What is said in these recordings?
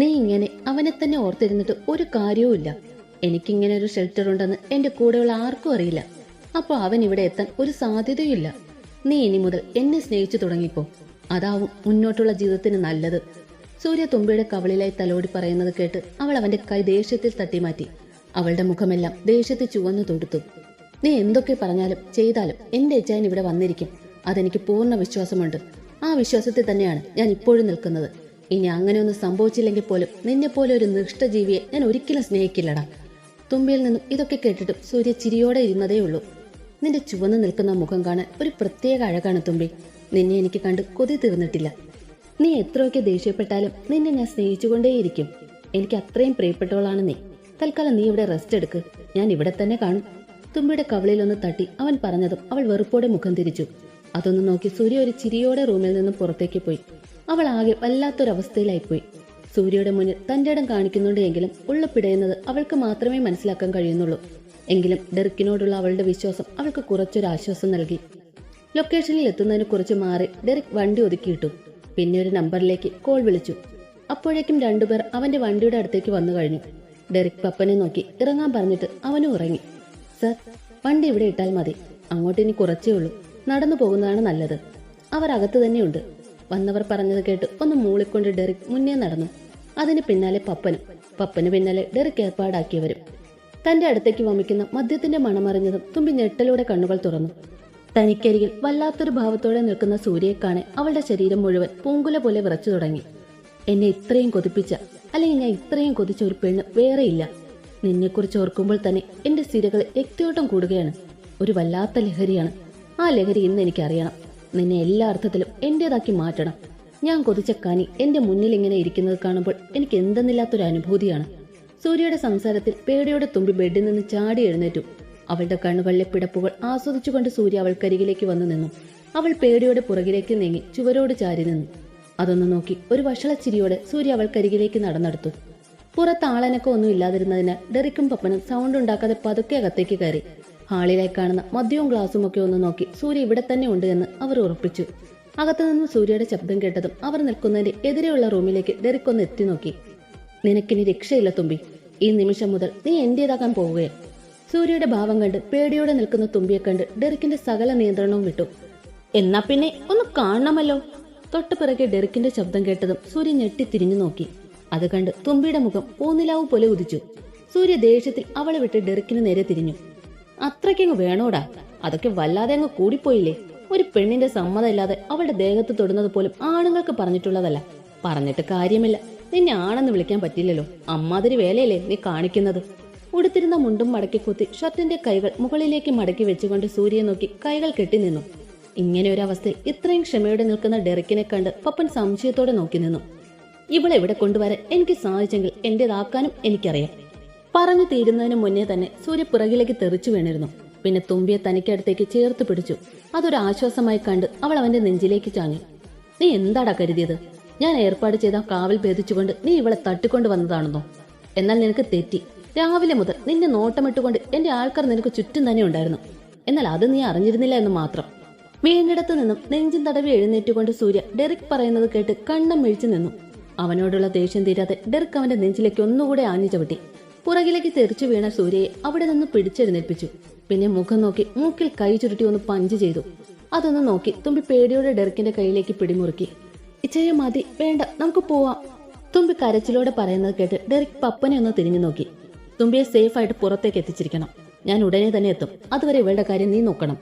നീ ഇങ്ങനെ അവനെ തന്നെ ഓർത്തിരുന്നിട്ട് ഒരു കാര്യവുമില്ല എനിക്കിങ്ങനെ ഒരു ഷെൽട്ടർ ഉണ്ടെന്ന് എന്റെ കൂടെയുള്ള ആർക്കും അറിയില്ല. അപ്പൊ അവൻ ഇവിടെ എത്താൻ ഒരു സാധ്യതയുമില്ല നീ ഇനി മുതൽ എന്നെ സ്നേഹിച്ചു തുടങ്ങിക്കോ. അതാവും മുന്നോട്ടുള്ള ജീവിതത്തിന് നല്ലത്. സൂര്യ തുമ്പിയുടെ കവളിലായി തലോടി പറയുന്നത് കേട്ട് അവൾ അവന്റെ കൈ ദേഷ്യത്തിൽ തട്ടിമാറ്റി അവളുടെ മുഖമെല്ലാം ദേഷ്യത്തിൽ ചുവന്നു തൊടുത്തു. നീ എന്തൊക്കെ പറഞ്ഞാലും ചെയ്താലും എന്റെ അച്ചായൻ ഇവിടെ വന്നിരിക്കും. അതെനിക്ക് പൂർണ വിശ്വാസമുണ്ട്. ആ വിശ്വാസത്തിൽ തന്നെയാണ് ഞാൻ ഇപ്പോഴും നിൽക്കുന്നത്. ഇനി അങ്ങനെ ഒന്നും സംഭവിച്ചില്ലെങ്കിൽ പോലും നിന്നെ പോലെ ഒരു നിഷ്ഠജീവിയെ ഞാൻ ഒരിക്കലും സ്നേഹിക്കില്ലടാ. തുമ്പിയിൽ നിന്നും ഇതൊക്കെ കേട്ടിട്ടും സൂര്യ ചിരിയോടെ ഇരുന്നതേ ഉള്ളൂ. നിന്റെ ചുവന്ന് നിൽക്കുന്ന മുഖം കാണാൻ ഒരു പ്രത്യേക അഴകാണ് തുമ്പി. നിന്നെ എനിക്ക് കണ്ട് കൊതി തീർന്നിട്ടില്ല. നീ എത്രയൊക്കെ ദേഷ്യപ്പെട്ടാലും നിന്നെ ഞാൻ സ്നേഹിച്ചുകൊണ്ടേയിരിക്കും. എനിക്ക് അത്രയും പ്രിയപ്പെട്ടവളാണ് നീ. തൽക്കാലം നീ ഇവിടെ റെസ്റ്റ് എടുക്ക്. ഞാൻ ഇവിടെ തന്നെ കാണും. തുമ്പിയുടെ കവളിൽ ഒന്ന് തട്ടി അവൻ പറഞ്ഞതും അവൾ വെറുപ്പോടെ മുഖം തിരിച്ചു. അതൊന്ന് നോക്കി സൂര്യ ഒരു ചിരിയോടെ റൂമിൽ നിന്നും പുറത്തേക്ക് പോയി. അവൾ ആകെ വല്ലാത്തൊരവസ്ഥയിലായിപ്പോയി. സൂര്യയുടെ മുന്നിൽ തന്റെ ഇടം കാണിക്കുന്നുണ്ട് എങ്കിലും ഉള്ള പിടയുന്നത് അവൾക്ക് മാത്രമേ മനസ്സിലാക്കാൻ കഴിയുന്നുള്ളൂ. എങ്കിലും ഡെറിക്കിനോടുള്ള അവളുടെ വിശ്വാസം അവൾക്ക് കുറച്ചൊരു ആശ്വാസം നൽകി. ലൊക്കേഷനിൽ എത്തുന്നതിന് കുറച്ച് മാറി ഡെറിക് വണ്ടി ഒതുക്കിയിട്ടു. പിന്നെ ഒരു നമ്പറിലേക്ക് കോൾ വിളിച്ചു. അപ്പോഴേക്കും രണ്ടുപേർ അവന്റെ വണ്ടിയുടെ അടുത്തേക്ക് വന്നു കഴിഞ്ഞു. ഡെറിക് പപ്പനെ നോക്കി ഇറങ്ങാൻ പറഞ്ഞിട്ട് അവനും ഉറങ്ങി സർ വണ്ടി ഇവിടെ ഇട്ടാൽ മതി. അങ്ങോട്ട് ഇനി കുറച്ചേ ഉള്ളൂ. നടന്നു പോകുന്നതാണ് നല്ലത്. അവർ അകത്ത് തന്നെയുണ്ട്. വന്നവർ പറഞ്ഞത് കേട്ട് ഒന്ന് മൂളിക്കൊണ്ട് ഡെറിക് മുന്നേ നടന്നു. അതിന് പിന്നാലെ പപ്പനും. പപ്പന് പിന്നാലെ ഡെറിക് ഏർപ്പാടാക്കിയവരും തന്റെ അടുത്തേക്ക് വമിക്കുന്ന മദ്യത്തിന്റെ മണമറിഞ്ഞതും തുമ്പി ഞെട്ടലോടെ കണ്ണുകൾ തുറന്നു. തനിക്കരികിൽ വല്ലാത്തൊരു ഭാവത്തോടെ നിൽക്കുന്ന സൂര്യയെ കാണെ അവളുടെ ശരീരം മുഴുവൻ പൂങ്കുല പോലെ വിറച്ചു തുടങ്ങി. എന്നെ ഇത്രയും കൊതിപ്പിച്ച അല്ലെങ്കിൽ ഞാൻ ഇത്രയും കൊതിച്ച ഒരു പെണ്ണ് വേറെയില്ല നിന്നെക്കുറിച്ച് ഓർക്കുമ്പോൾ തന്നെ എന്റെ സിരകൾ രക്തയോട്ടം കൂടുകയാണ്. ഒരു വല്ലാത്ത ലഹരിയാണ്. ആ ലഹരി ഇന്ന് എനിക്കറിയണം. നിന്നെ എല്ലാ എന്റേതാക്കി മാറ്റണം. ഞാൻ കൊതിച്ച കനി എന്റെ മുന്നിൽ ഇങ്ങനെ ഇരിക്കുന്നത് കാണുമ്പോൾ എനിക്ക് എന്തെന്നില്ലാത്തൊരു അനുഭൂതിയാണ്. സൂര്യയുടെ സംസാരത്തിൽ പേടിയോടെ തുമ്പി ബെഡിൽ നിന്ന് ചാടി എഴുന്നേറ്റു. അവളുടെ കണ്ണുകളിലെ പിടപ്പുകൾ ആസ്വദിച്ചുകൊണ്ട് സൂര്യ അവൾക്കരികിലേക്ക് വന്നു നിന്നു. അവൾ പേടിയോടെ പുറകിലേക്ക് നീങ്ങി ചുവരോട് ചാരി നിന്നു. അതൊന്ന് നോക്കി ഒരു വഷളച്ചിരിയോടെ സൂര്യ അവൾക്കരികിലേക്ക് നടന്നെടുത്തു. പുറത്ത് ആളനക്കം ഒന്നും ഇല്ലാതിരുന്നതിനാൽ ഡെറിക്കും പപ്പനും സൗണ്ട് ഉണ്ടാക്കാതെ പതുക്കെ അകത്തേക്ക് കയറി. ഹാളിലായി കാണുന്ന മദ്യവും ഗ്ലാസും ഒക്കെ ഒന്ന് നോക്കി സൂര്യ ഇവിടെ തന്നെ ഉണ്ട് എന്ന് അവർ ഉറപ്പിച്ചു. അകത്തുനിന്ന് സൂര്യയുടെ ശബ്ദം കേട്ടതും അവർ നിൽക്കുന്നതിന്റെ എതിരെയുള്ള റൂമിലേക്ക് ഡെറിക് ഒന്ന് എത്തി നോക്കി. നിനക്കിനി രക്ഷയില്ല തുമ്പി. ഈ നിമിഷം മുതൽ നീ എന്റേതാക്കാൻ പോവുകയെ സൂര്യയുടെ ഭാവം കണ്ട് പേടിയോടെ നിൽക്കുന്ന തുമ്പിയെ കണ്ട് ഡെറിക്കിന്റെ സകല നിയന്ത്രണവും വിട്ടു. എന്നാ പിന്നെ ഒന്ന് കാണണമല്ലോ. തൊട്ടു പിറകെ ഡെറിക്കിന്റെ ശബ്ദം കേട്ടതും സൂര്യ ഞെട്ടി തിരിഞ്ഞു നോക്കി. അത് കണ്ട് തുമ്പിയുടെ മുഖം പൂനിലാവ് പോലെ ഉദിച്ചു. സൂര്യ ദേഷ്യത്തിൽ അവളെ വിട്ട് ഡെറിക്കിന് നേരെ തിരിഞ്ഞു. അത്രയ്ക്കങ്ങ് വേണോടാ. അതൊക്കെ വല്ലാതെ അങ്ങ് കൂടിപ്പോയില്ലേ? ഒരു പെണ്ണിന്റെ സമ്മതമില്ലാതെ അവളുടെ ദേഹത്ത് തൊടുന്നത് പോലും ആണുങ്ങൾക്ക് പറഞ്ഞിട്ടുള്ളതല്ല. പറഞ്ഞിട്ട് കാര്യമില്ല. നിന്നെ ആണെന്ന് വിളിക്കാൻ പറ്റില്ലല്ലോ. അമ്മാതിരി വേലയല്ലേ നീ കാണിക്കുന്നത്. ഉടുത്തിരുന്ന മുണ്ടും മടക്കി കുത്തി ഷർട്ടിന്റെ കൈകൾ മുകളിലേക്ക് മടക്കി വെച്ചുകൊണ്ട് സൂര്യയെ നോക്കി കൈകൾ കെട്ടി നിന്നു. ഇങ്ങനെ ഒരു അവസ്ഥയിൽ ഇത്രയും ക്ഷമയോടെ നിൽക്കുന്ന ഡെറിക്കിനെ കണ്ട് പപ്പൻ സംശയത്തോടെ നോക്കി നിന്നു. ഇവളെ ഇവിടെ കൊണ്ടുവരാൻ എനിക്ക് സാധിച്ചെങ്കിൽ എന്റേതാക്കാനും എനിക്കറിയാം. പറഞ്ഞു തീരുന്നതിന് മുന്നേ തന്നെ സൂര്യ പിറകിലേക്ക് തെറിച്ചു വീണിരുന്നു. പിന്നെ തുമ്പിയെ തനിക്കടുത്തേക്ക് ചേർത്ത് പിടിച്ചു. അതൊരു ആശ്വാസമായി കണ്ട് അവൾ അവന്റെ നെഞ്ചിലേക്ക് ചാഞ്ഞു. നീ എന്താടാ കരുതിയത്? ഞാൻ ഏർപ്പാട് ചെയ്ത കാവൽ ഭേദിച്ചുകൊണ്ട് നീ ഇവളെ തട്ടിക്കൊണ്ടു വന്നതാണെന്നോ? എന്നാൽ നിനക്ക് തെറ്റി. രാവിലെ മുതൽ നിന്നെ നോട്ടമിട്ടുകൊണ്ട് എന്റെ ആൾക്കാർ നിനക്ക് ചുറ്റും തന്നെ ഉണ്ടായിരുന്നു. എന്നാൽ അത് നീ അറിഞ്ഞിരുന്നില്ല എന്ന് മാത്രം. വീണിടത്തു നിന്നും നെഞ്ചും തടവി എഴുന്നേറ്റുകൊണ്ട് സൂര്യ ഡെറിക് പറയുന്നത് കേട്ട് കണ്ണം മിഴിച്ചു നിന്നു. അവനോടുള്ള ദേഷ്യം തീരാതെ ഡെറിക് അവന്റെ നെഞ്ചിലേക്ക് ഒന്നുകൂടെ ആഞ്ഞു ചവിട്ടി. പുറകിലേക്ക് തെറിച്ചു വീണ സൂര്യയെ അവിടെ നിന്ന് പിടിച്ചെഴുന്നേൽപ്പിച്ചു. പിന്നെ മുഖം നോക്കി മൂക്കിൽ കൈ ചുരുട്ടി ഒന്ന് പഞ്ച് ചെയ്തു. അതൊന്ന് നോക്കി തുമ്പി പേടിയോടെ ഡെറിക്കിന്റെ കയ്യിലേക്ക് പിടിമുറുക്കി. ഇച്ചയെ മതി വേണ്ട നമുക്ക് പോവാം. തുമ്പി കരച്ചിലോടെ പറയുന്നത് കേട്ട് ഡെറിക് പപ്പനെ ഒന്ന് തിരിഞ്ഞു നോക്കി. തുമ്പിയെ സേഫ് ആയിട്ട് പുറത്തേക്ക് എത്തിച്ചിരിക്കണം. ഞാൻ ഉടനെ തന്നെ എത്തും. അതുവരെ ഇവളുടെ കാര്യം നീ നോക്കണം.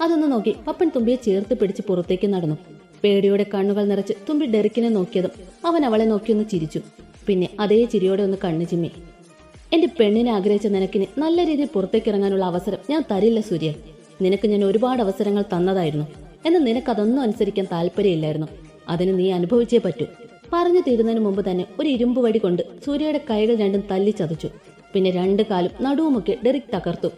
അതൊന്ന് നോക്കി പപ്പൻ തുമ്പിയെ ചേർത്ത് പിടിച്ച് പുറത്തേക്ക് നടന്നു. പേടിയോടെ കണ്ണുകൾ നിറച്ച് തുമ്പി ഡെറിക്കിനെ നോക്കിയതും അവൻ അവളെ നോക്കിയൊന്ന് ചിരിച്ചു. പിന്നെ അതേ ചിരിയോടെ ഒന്ന് കണ്ണു ചിമ്മി. എന്റെ പെണ്ണിനെ ആഗ്രഹിച്ച നിനക്കിന് നല്ല രീതിയിൽ പുറത്തേക്ക് ഇറങ്ങാനുള്ള അവസരം ഞാൻ തരില്ല സൂര്യൻ നിനക്ക് ഞാൻ ഒരുപാട് അവസരങ്ങൾ തന്നതായിരുന്നു. എന്നാൽ നിനക്കതൊന്നും അനുസരിക്കാൻ താല്പര്യമില്ലായിരുന്നു. അതിന് നീ അനുഭവിച്ചേ പറ്റൂ. പറഞ്ഞു തീരുന്നതിന് മുമ്പ് തന്നെ ഒരു ഇരുമ്പ് വടി കൊണ്ട് സൂര്യയുടെ കൈകൾ രണ്ടും തല്ലി ചതച്ചു. പിന്നെ രണ്ടു കാലും നടുവുമൊക്കെ ഡെറിക് തകർത്തു.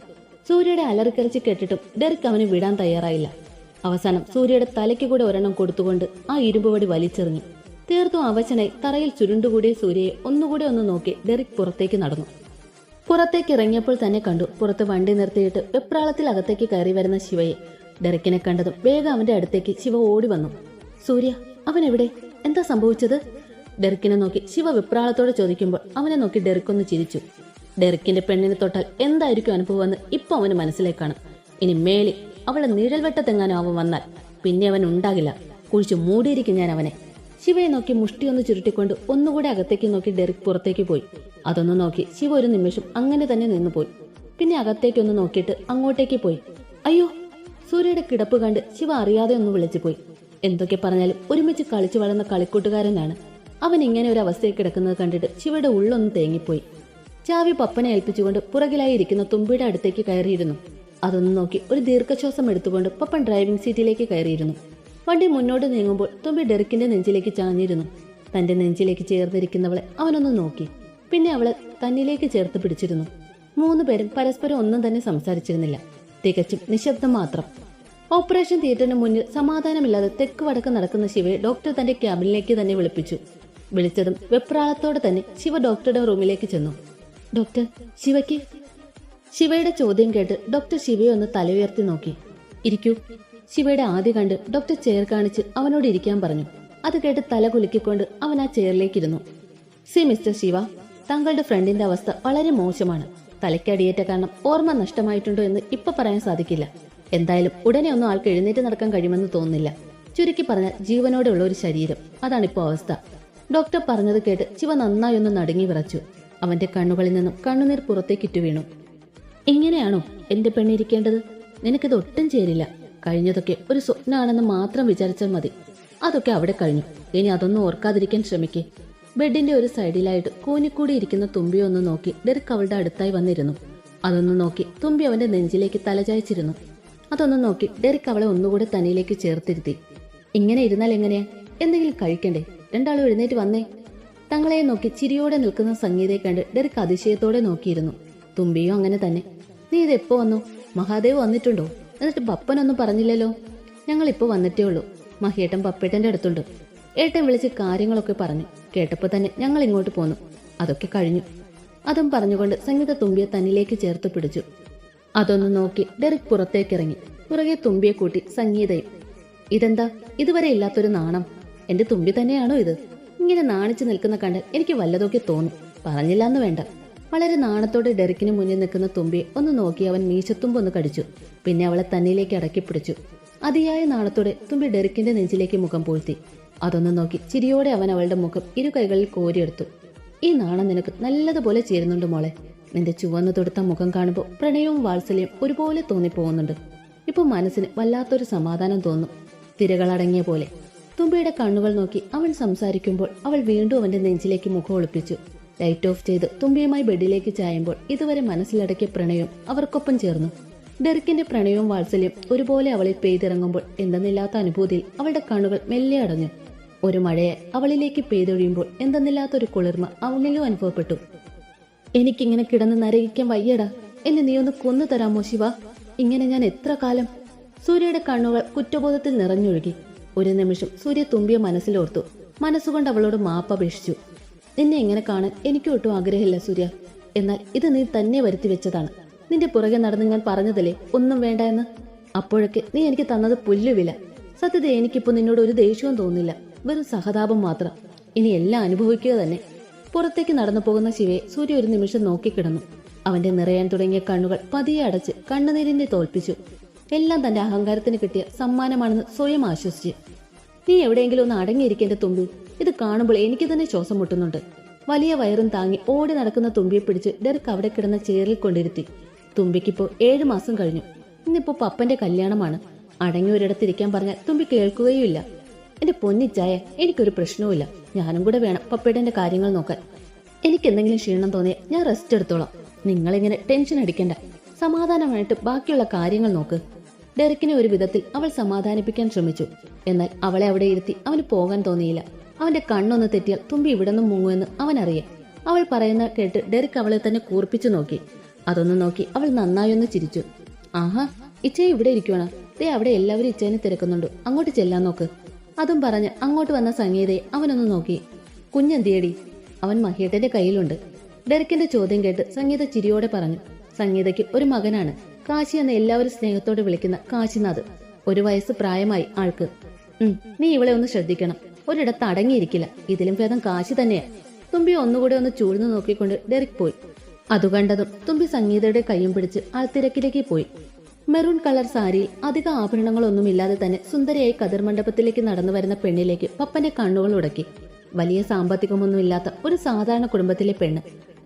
സൂര്യയുടെ അലറിക്കരച്ച് കേട്ടിട്ടും ഡെറിക് അവന് വിടാൻ തയ്യാറായില്ല. അവസാനം സൂര്യയുടെ തലയ്ക്ക് കൂടെ ഒരെണ്ണം കൊടുത്തുകൊണ്ട് ആ ഇരുമ്പ് വടി വലിച്ചെറിഞ്ഞു. തീർത്തും അവശനായി തറയിൽ ചുരുണ്ടുകൂടിയ സൂര്യയെ ഒന്നുകൂടെ ഒന്ന് നോക്കി ഡെറിക് പുറത്തേക്ക് നടന്നു. പുറത്തേക്ക് ഇറങ്ങിയപ്പോൾ തന്നെ കണ്ടു പുറത്ത് വണ്ടി നിർത്തിയിട്ട് വെപ്രാളത്തിൽ അകത്തേക്ക് കയറി വരുന്ന ശിവയെ. ഡെറിക്കിനെ കണ്ടതും വേഗം അവന്റെ അടുത്തേക്ക് ശിവ ഓടി വന്നു. സൂര്യ അവൻ എവിടെ? എന്താ സംഭവിച്ചത്? ഡെറിക്കിനെ നോക്കി ശിവ വിപ്രാളത്തോടെ ചോദിക്കുമ്പോൾ അവനെ നോക്കി ഡെറിക്കൊന്ന് ചിരിച്ചു. ഡെറിക്കിന്റെ പെണ്ണിനെ തൊട്ടാൽ എന്തായിരിക്കും അനുഭവമെന്ന് ഇപ്പൊ അവന് മനസ്സിലേക്കാണ്. ഇനി മേളി അവളെ നിഴൽവെട്ടത്തെങ്ങാനും അവൻ വന്നാൽ പിന്നെ അവൻ ഉണ്ടാകില്ല. കുഴിച്ചു മൂടിയിരിക്കും ഞാൻ അവനെ. ശിവയെ നോക്കി മുഷ്ടിയൊന്ന് ചുരുട്ടിക്കൊണ്ട് ഒന്നുകൂടെ അകത്തേക്ക് നോക്കി ഡെറിക് പുറത്തേക്ക് പോയി. അതൊന്ന് നോക്കി ശിവ ഒരു നിമിഷം അങ്ങനെ തന്നെ നിന്നുപോയി. പിന്നെ അകത്തേക്കൊന്ന് നോക്കിയിട്ട് അങ്ങോട്ടേക്ക് പോയി. അയ്യോ സൂര്യയുടെ കിടപ്പ് കണ്ട് ശിവ അറിയാതെ ഒന്ന് വിളിച്ചു പോയി. എന്തൊക്കെ പറഞ്ഞാലും ഒരുമിച്ച് കളിച്ചു വളർന്ന കളിക്കൂട്ടുകാരനാണ്. അവൻ ഇങ്ങനെ ഒരു അവസ്ഥയിൽ കിടക്കുന്നത് കണ്ടിട്ട് ശിവയുടെ ഉള്ളൊന്ന് തേങ്ങിപ്പോയി. ചാവി പപ്പനെ ഏൽപ്പിച്ചുകൊണ്ട് പുറകിലായി ഇരിക്കുന്ന തുമ്പിയുടെ അടുത്തേക്ക് കയറിയിരുന്നു. അതൊന്ന് നോക്കി ഒരു ദീർഘശ്വാസം എടുത്തുകൊണ്ട് പപ്പൻ ഡ്രൈവിംഗ് സീറ്റിലേക്ക് കയറിയിരുന്നു. വണ്ടി മുന്നോട്ട് നീങ്ങുമ്പോൾ തുമ്പി ഡെറിക്കിന്റെ നെഞ്ചിലേക്ക് ചാഞ്ഞിരുന്നു. തന്റെ നെഞ്ചിലേക്ക് ചേർന്നിരിക്കുന്നവളെ അവനൊന്ന് നോക്കി. പിന്നെ അവളെ തന്നിലേക്ക് ചേർത്ത് പിടിച്ചിരുന്നു. മൂന്ന് പേരും പരസ്പരം ഒന്നും തന്നെ സംസാരിച്ചിരുന്നില്ല. തികച്ചും നിശബ്ദം മാത്രം. ഓപ്പറേഷൻ തിയേറ്ററിന് മുന്നിൽ സമാധാനമില്ലാതെ തെക്ക് വടക്ക് നടക്കുന്ന ശിവയെ ഡോക്ടർ തന്റെ ക്യാബിനിലേക്ക് തന്നെ വിളിപ്പിച്ചു. വിളിച്ചതും വെപ്രാളത്തോടെ തന്നെ ശിവ ഡോക്ടറുടെ റൂമിലേക്ക് ചെന്നു. ഡോക്ടർ ശിവയ്ക്ക്? ശിവയുടെ ചോദ്യം കേട്ട് ഡോക്ടർ ശിവയെ ഒന്ന് തലയുയർത്തി നോക്കി. ഇരിക്കൂ ശിവയുടെ ആദ്യ കണ്ട് ഡോക്ടർ ചെയർ കാണിച്ച് അവനോട് ഇരിക്കാൻ പറഞ്ഞു. അത് കേട്ട് തല കുലുക്കിക്കൊണ്ട് അവൻ ആ ചെയറിലേക്കിരുന്നു. സി മിസ്റ്റർ ശിവ താങ്കളുടെ ഫ്രണ്ടിന്റെ അവസ്ഥ വളരെ മോശമാണ്. തലയ്ക്കടിയേറ്റ കാരണം ഓർമ്മ നഷ്ടമായിട്ടുണ്ടോ എന്ന് ഇപ്പൊ പറയാൻ സാധിക്കില്ല. എന്തായാലും ഉടനെ ഒന്നും ആൾക്ക് എഴുന്നേറ്റ് നടക്കാൻ കഴിയുമെന്ന് തോന്നുന്നില്ല. ചുരുക്കി പറഞ്ഞാൽ ജീവനോടെയുള്ള ഒരു ശരീരം. അതാണിപ്പോ അവസ്ഥ. ഡോക്ടർ പറഞ്ഞത് കേട്ട് ശിവ നന്നായി ഒന്ന് നടുങ്ങി വിറച്ചു. അവന്റെ കണ്ണുകളിൽ നിന്നും കണ്ണുനീർ പുറത്തേക്കിറ്റു വീണു. ഇങ്ങനെയാണോ എന്റെ പെണ്ണിരിക്കേണ്ടത് നിനക്കിത് ഒട്ടും ചേരില്ല. കഴിഞ്ഞതൊക്കെ ഒരു സ്വപ്നമാണെന്ന് മാത്രം വിചാരിച്ചാൽ മതി. അതൊക്കെ അവിടെ കഴിഞ്ഞു. ഇനി അതൊന്നും ഓർക്കാതിരിക്കാൻ ശ്രമിക്കേ. ബെഡിന്റെ ഒരു സൈഡിലായിട്ട് കൂനിക്കൂടി ഇരിക്കുന്ന തുമ്പി ഒന്ന് നോക്കി ഡെറിക് അവളുടെ അടുത്തായി വന്നിരുന്നു. അതൊന്ന് നോക്കി തുമ്പി അവന്റെ നെഞ്ചിലേക്ക് തലചായ്ച്ചിരുന്നു. അതൊന്ന് നോക്കി ഡെറിക് അവളെ ഒന്നുകൂടെ തനിയിലേക്ക് ചേർത്തിരുത്തി. ഇങ്ങനെ ഇരുന്നാൽ എങ്ങനെയാ? എന്തെങ്കിലും കഴിക്കണ്ടേ? രണ്ടാളും എഴുന്നേറ്റ് വന്നേ. തങ്ങളെ നോക്കി ചിരിയോടെ നിൽക്കുന്ന സംഗീതയെ കണ്ട് ഡെറിക് അതിശയത്തോടെ നോക്കിയിരുന്നു. തുമ്പിയോ അങ്ങനെ തന്നെ. നീ ഇതെപ്പോ വന്നു? മഹാദേവ് വന്നിട്ടുണ്ടോ? എന്നിട്ട് പപ്പനൊന്നും പറഞ്ഞില്ലല്ലോ. ഞങ്ങൾ ഇപ്പൊ വന്നിട്ടേ ഉള്ളൂ. മഹിയേട്ടൻ പപ്പേട്ടന്റെ അടുത്തുണ്ട്. ഏട്ടൻ വിളിച്ച് കാര്യങ്ങളൊക്കെ പറഞ്ഞു. കേട്ടപ്പോൾ തന്നെ ഞങ്ങൾ ഇങ്ങോട്ട് പോന്നു. അതൊക്കെ കഴിഞ്ഞു. അതും പറഞ്ഞുകൊണ്ട് സംഗീത തുമ്പിയെ തന്നിലേക്ക് ചേർത്ത് പിടിച്ചു. അതൊന്ന് നോക്കി ഡെറിക് പുറത്തേക്ക് ഇറങ്ങി പുറകെ തുമ്പിയെ കൂട്ടി സംഗീതയും. ഇതെന്താ? ഇതുവരെ ഇല്ലാത്തൊരു നാണം. എന്റെ തുമ്പി തന്നെയാണോ ഇത്? ഇങ്ങനെ നാണിച്ചു നിൽക്കുന്ന കണ്ട് എനിക്ക് വല്ലതൊക്കെ തോന്നും. പറഞ്ഞില്ല എന്ന് വേണ്ട. വളരെ നാണത്തോടെ ഡെറിക്കിന് മുന്നിൽ നിൽക്കുന്ന തുമ്പിയെ ഒന്ന് നോക്കി അവൻ മീശത്തുമ്പൊന്ന് കടിച്ചു. പിന്നെ അവളെ തന്നിലേക്ക് അടക്കി പിടിച്ചു. അതിയായ നാളത്തോടെ തുമ്പി ഡെറിക്കിന്റെ നെഞ്ചിലേക്ക് മുഖം പൂഴ്ത്തി. അതൊന്നും നോക്കി ചിരിയോടെ അവൻ അവളുടെ മുഖം ഇരു കൈകളിൽ കോരിയെടുത്തു. ഈ നാണം നിനക്ക് നല്ലതുപോലെ ചേരുന്നുണ്ട് മോളെ. നിന്റെ ചുവന്നു തൊടുത്ത മുഖം കാണുമ്പോൾ പ്രണയവും വാത്സല്യം ഒരുപോലെ തോന്നിപ്പോകുന്നുണ്ട്. ഇപ്പൊ മനസ്സിന് വല്ലാത്തൊരു സമാധാനം തോന്നും. തിരകളടങ്ങിയ പോലെ. തുമ്പിയുടെ കണ്ണുകൾ നോക്കി അവൻ സംസാരിക്കുമ്പോൾ അവൾ വീണ്ടും അവന്റെ നെഞ്ചിലേക്ക് മുഖം ഒളിപ്പിച്ചു. ലൈറ്റ് ഓഫ് ചെയ്ത് തുമ്പിയുമായി ബെഡിലേക്ക് ചായുമ്പോൾ ഇതുവരെ മനസ്സിലടക്കിയ പ്രണയം അവർക്കൊപ്പം ചേർന്നു. ഡെറിക്കിന്റെ പ്രണയവും വാത്സല്യം ഒരുപോലെ അവളിൽ പെയ്തിറങ്ങുമ്പോൾ എന്തെന്നില്ലാത്ത അനുഭൂതിയിൽ അവളുടെ കണ്ണുകൾ മെല്ലെ അടഞ്ഞു. ഒരു മഴയെ അവളിലേക്ക് പെയ്തൊഴിയുമ്പോൾ എന്തെന്നില്ലാത്തൊരു കുളിർമ അവനിലും അനുഭവപ്പെട്ടു. എനിക്കിങ്ങനെ കിടന്ന് നരകിക്കാൻ വയ്യടാ. എന്നെ നീ ഒന്ന് കൊന്നു തരാമോ ശിവ? ഇങ്ങനെ ഞാൻ എത്ര കാലം? സൂര്യയുടെ കണ്ണുകൾ കുറ്റബോധത്തിൽ നിറഞ്ഞൊഴുകി. ഒരു നിമിഷം സൂര്യ തുമ്പിയ മനസ്സിലോർത്തു മനസ്സുകൊണ്ട് അവളോട് മാപ്പപേക്ഷിച്ചു നിന്നെ എങ്ങനെ കാണാൻ എനിക്കൊട്ടും ആഗ്രഹമില്ല സൂര്യ. എന്നാൽ ഇത് നീ തന്നെ വരുത്തി വെച്ചതാണ്. നിന്റെ പുറകെ നടന്ന് ഞാൻ പറഞ്ഞതല്ലേ? ഒന്നും വേണ്ട എന്ന്. അപ്പോഴൊക്കെ നീ എനിക്ക് തന്നത് പുല്ലുവില. സത്യത എനിക്കിപ്പോ നിന്നോട് ഒരു ദേഷ്യവും തോന്നില്ല വെറും സഹതാപം മാത്രം. ഇനി എല്ലാം അനുഭവിക്കുക തന്നെ. പുറത്തേക്ക് നടന്നു പോകുന്ന ശിവയെ സൂര്യ ഒരു നിമിഷം നോക്കിക്കിടന്നു. അവന്റെ നിറയാൻ തുടങ്ങിയ കണ്ണുകൾ പതിയെ അടച്ച് കണ്ണുനീരിനെ തോൽപ്പിച്ചു. എല്ലാം തന്റെ അഹങ്കാരത്തിന് കിട്ടിയ സമ്മാനമാണെന്ന് സ്വയം ആശ്വസിച്ച്. നീ എവിടെയെങ്കിലും ഒന്ന് അടങ്ങിയിരിക്കേണ്ട തുമ്പി. ഇത് കാണുമ്പോൾ എനിക്ക് തന്നെ ശ്വാസം മുട്ടുന്നുണ്ട്. വലിയ വയറും താങ്ങി ഓടി നടക്കുന്ന തുമ്പിയെ പിടിച്ച് ഡെറിക് അവിടെ കിടന്ന ചേറിൽ കൊണ്ടിരുത്തി. തുമ്പിക്കിപ്പോ ഏഴു മാസം കഴിഞ്ഞു. ഇന്നിപ്പോ പപ്പന്റെ കല്യാണമാണ്. അടങ്ങി ഒരിടത്തിരിക്കാൻ പറഞ്ഞാൽ തുമ്പി കേൾക്കുകയുമില്ല. എന്റെ പൊന്നിച്ചായ എനിക്കൊരു പ്രശ്നവുമില്ല. ഞാനും കൂടെ വേണം പപ്പയുടെ എന്റെ കാര്യങ്ങൾ നോക്കാൻ. എനിക്ക് എന്തെങ്കിലും ക്ഷീണം തോന്നിയാൽ ഞാൻ റെസ്റ്റ് എടുത്തോളാം. നിങ്ങളിങ്ങനെ ടെൻഷൻ അടിക്കണ്ട. സമാധാനമായിട്ട് ബാക്കിയുള്ള കാര്യങ്ങൾ നോക്ക്. ഡെറിക്കിനെ ഒരു വിധത്തിൽ അവൾ സമാധാനിപ്പിക്കാൻ ശ്രമിച്ചു. എന്നാൽ അവളെ അവിടെ ഇരുത്തി അവന് പോകാൻ തോന്നിയില്ല. അവന്റെ കണ്ണൊന്ന് തെറ്റിയാൽ തുമ്പി ഇവിടെ നിന്നും മുങ്ങുമെന്ന് അവനറിയാം. അവൾ പറയുന്ന കേട്ട് ഡെറിക് അവളെ തന്നെ കൂർപ്പിച്ചു നോക്കി. അതൊന്ന് നോക്കി അവൾ നന്നായി ഒന്ന് ചിരിച്ചു. ആഹാ ഇച്ചയെ ഇവിടെ ഇരിക്കുവാണ്. ദേ അവിടെ എല്ലാവരും ഇച്ചേനെ തിരക്കുന്നുണ്ട്. അങ്ങോട്ട് ചെല്ലാൻ നോക്ക്. അതും പറഞ്ഞ് അങ്ങോട്ട് വന്ന സംഗീതയെ അവനൊന്ന് നോക്കി. കുഞ്ഞെന്തിയടി? അവൻ മഹിയേട്ടന്റെ കയ്യിലുണ്ട്. ഡെറിക്കിന്റെ ചോദ്യം കേട്ട് സംഗീത ചിരിയോടെ പറഞ്ഞു. സംഗീതയ്ക്ക് ഒരു മകനാണ്. കാശി എന്ന് എല്ലാവരും സ്നേഹത്തോടെ വിളിക്കുന്ന കാശിനാഥ്. ഒരു വയസ്സ് പ്രായമായി ആൾക്ക്. ഉം നീ ഇവളെ ഒന്ന് ശ്രദ്ധിക്കണം. ഒരിടത്ത് അടങ്ങിയിരിക്കില്ല. ഇതിലും ഭേദം കാശി തന്നെയാ. തുമ്പി ഒന്നുകൂടെ ഒന്ന് ചൂഴ്ന്നു നോക്കിക്കൊണ്ട് ഡെറിക് പോയി. അതു കണ്ടതും തുമ്പി സംഗീതയുടെ കൈയും പിടിച്ച് ആൾത്തിരക്കിലേക്ക് പോയി. മെറൂൺ കളർ സാരിയിൽ അധിക ആഭരണങ്ങളൊന്നും ഇല്ലാതെ തന്നെ സുന്ദരിയായി കതിർ മണ്ഡപത്തിലേക്ക് നടന്നു വരുന്ന പെണ്ണിലേക്ക് പപ്പന്റെ കണ്ണുകൾ ഉടക്കി. വലിയ സാമ്പത്തികമൊന്നുമില്ലാത്ത ഒരു സാധാരണ കുടുംബത്തിലെ പെണ്ണ്.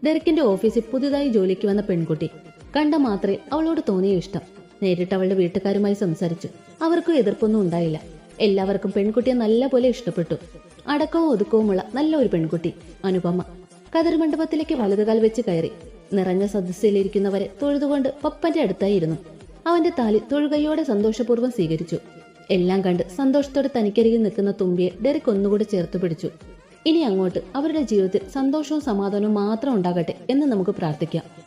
ഡെറിക്കിന്റെ ഓഫീസിൽ പുതുതായി ജോലിക്ക് വന്ന പെൺകുട്ടി. കണ്ട മാത്രമേ അവളോട് തോന്നിയ ഇഷ്ടം. നേരിട്ട് അവളുടെ വീട്ടുകാരുമായി സംസാരിച്ചു. അവർക്കും എതിർപ്പൊന്നും ഉണ്ടായില്ല. എല്ലാവർക്കും പെൺകുട്ടിയെ നല്ലപോലെ ഇഷ്ടപ്പെട്ടു. അടക്കവും ഒതുക്കവുമുള്ള നല്ല ഒരു പെൺകുട്ടി അനുപമ. കതിർ മണ്ഡപത്തിലേക്ക് വലതുകാൽ വെച്ച് കയറി. നിറഞ്ഞ സദസ്സിലിരിക്കുന്നവരെ തൊഴുതുകൊണ്ട് പപ്പന്റെ അടുത്തായിരുന്നു. അവന്റെ താലി തൊഴുകയോടെ സന്തോഷപൂർവം സ്വീകരിച്ചു. എല്ലാം കണ്ട് സന്തോഷത്തോടെ തനിക്കരികിൽ നിൽക്കുന്ന തുമ്പിയെ ഡെറിക് ഒന്നുകൂടി ചേർത്ത് പിടിച്ചു. ഇനി അങ്ങോട്ട് അവരുടെ ജീവിതത്തിൽ സന്തോഷവും സമാധാനവും മാത്രം ഉണ്ടാകട്ടെ എന്ന് നമുക്ക് പ്രാർത്ഥിക്കാം.